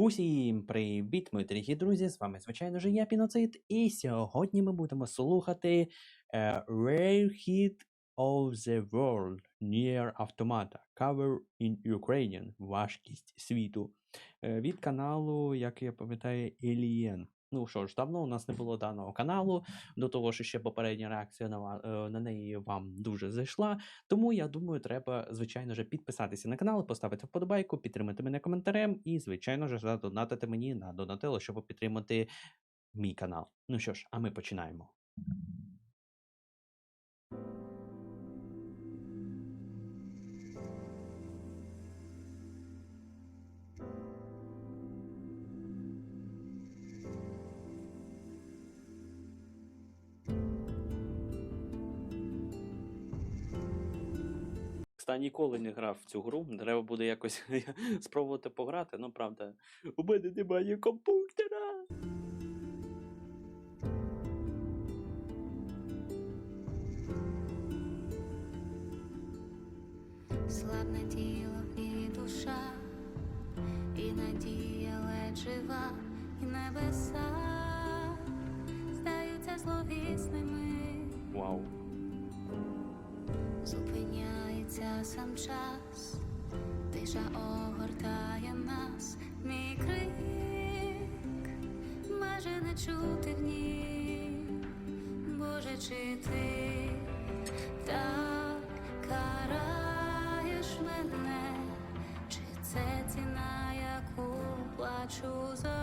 Усім привіт, мої дорогі друзі! З вами, звичайно ж, я Піноцид, і сьогодні ми будемо слухати uh, Rare Hit of the World Near Automata Cover in Ukrainian Важкість світу е, від каналу, як я пам'ятаю, Alien. Ну що ж, давно у нас не було даного каналу, до того, що ще попередня реакція на, е, на неї вам дуже зайшла. Тому я думаю, треба, звичайно ж, підписатися на канал, поставити вподобайку, підтримати мене коментарем і, звичайно ж, задонатити мені на донатило, щоб підтримати мій канал. Ну що ж, а ми починаємо. Кстати, ніколи не грав в цю гру. Треба буде якось спробувати пограти. Ну, правда, у мене немає комп'ютера. Слабне тіло і душа, і надія ледь жива, і небеса здаються зловісними, Вау. Сам час, тиша огортає нас, мій крик майже не чути в ній, Боже, чи ти так караєш мене, чи це ціна, яку плачу за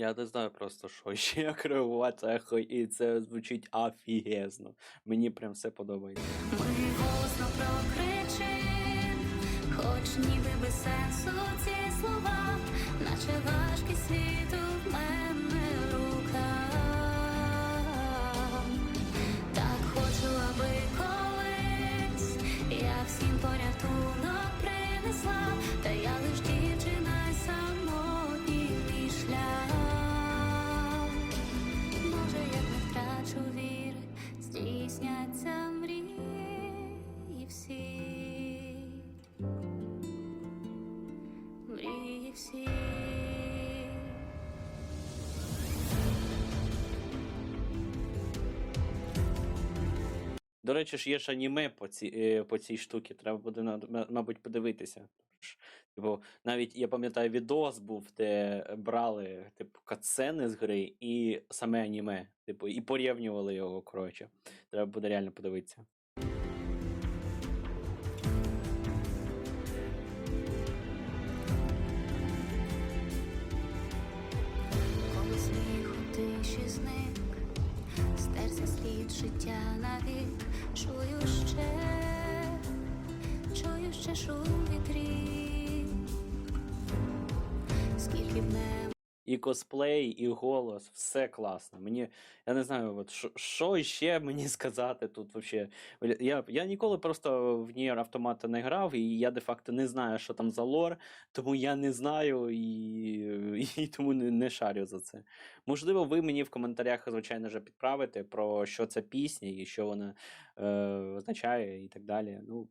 Я не знаю просто, що ще як реагувати, ехо, і це звучить афігезно. Мені прям все подобається. Ми голосно прокричим, хоч ніби без сенсу ці слова, наче важкі світу До речі, ж є ж аніме по цій, е, по цій штуці, треба буде, мабуть, подивитися. Ж, Типу, навіть я пам'ятаю, відос був, де брали типу, катсцени з гри і саме аніме. Типу, і порівнювали його, коротше. Треба буде реально подивитися. Коли у тиші зник, стерся слід життя навік, чую ще, чую ще шум вітрів, скільки б не І косплей, і голос, все класно. Мені, я не знаю, от, що, що ще мені сказати тут вообще. Я, я ніколи просто в Nier автомата не грав, і я де-факто не знаю, що там за лор, тому я не знаю і, і тому не, не шарю за це. Можливо, ви мені в коментарях, звичайно ж, підправите про що це пісня і що вона е, означає, і так далі. Ну,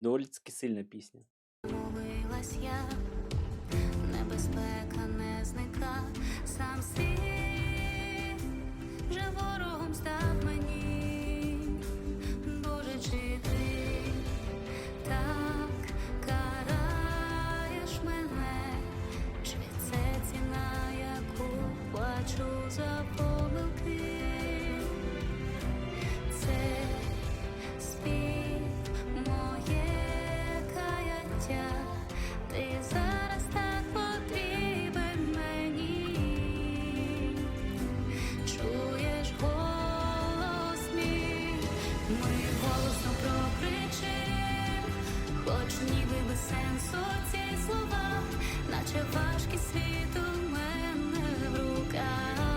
доволі таки сильна пісня. Молилась я, небезпека не зника, сам світ вже ворогом став мені, хоч ніби без сенсу ці слова, наче важкі світу мене в руках.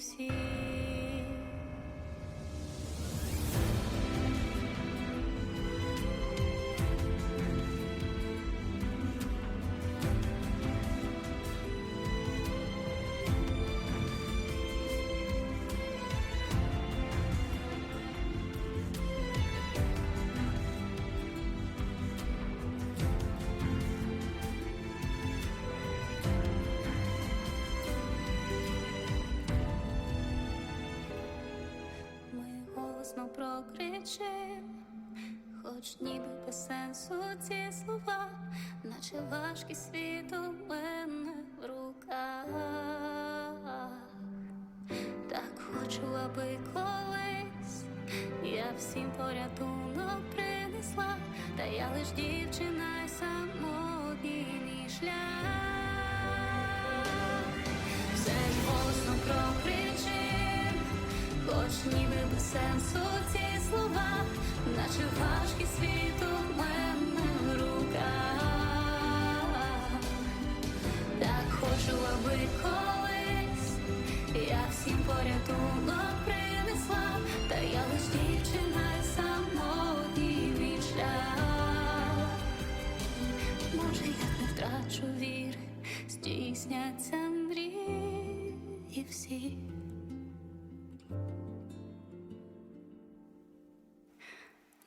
Всі. Голосно прокричим, хоч ніби без сенсу ці слова, наче важкий світ у мене в руках. Так хочу, аби колись я всім порятунок принесла, та я лиш дівчина й самотній шлях. Все ж хоч ніби сенсу ці слова, наче важкі світу в мене в руках. Так хочу, аби колись я всім порятунок принесла, та я лиш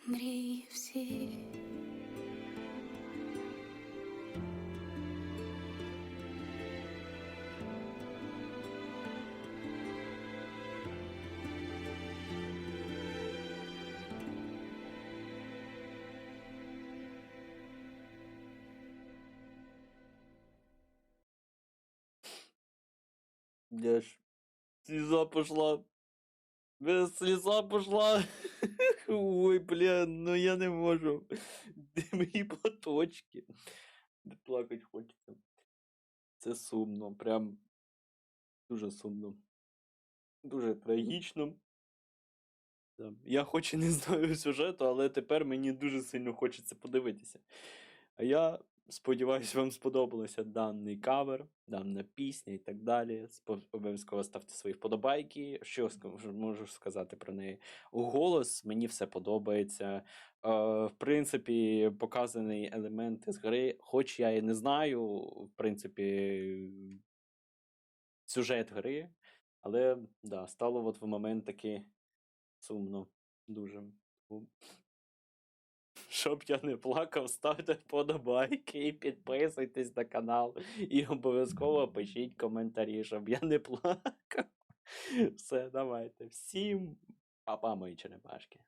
Мрії всі. Я ж слеза пошла. Бля, слеза пошла. Ой, бля, ну я не можу. Де мої платочки? Де плакать хочеться. Це сумно, прям дуже сумно. Дуже трагічно. Я хоч і не знаю сюжету, але тепер мені дуже сильно хочеться подивитися. А я сподіваюся, вам сподобалося даний кавер, дана пісня і так далі. Обов'язково ставте свої вподобайки. Що можу сказати про неї? Голос мені все подобається. Е, в принципі, показані елементи з гри, хоч я і не знаю, в принципі, сюжет гри, але да, стало от в момент таки сумно. Дуже. Щоб я не плакав, ставте вподобайки і підписуйтесь на канал. І обов'язково пишіть коментарі, щоб я не плакав. Все, давайте. Всім па-па, мої черепашки.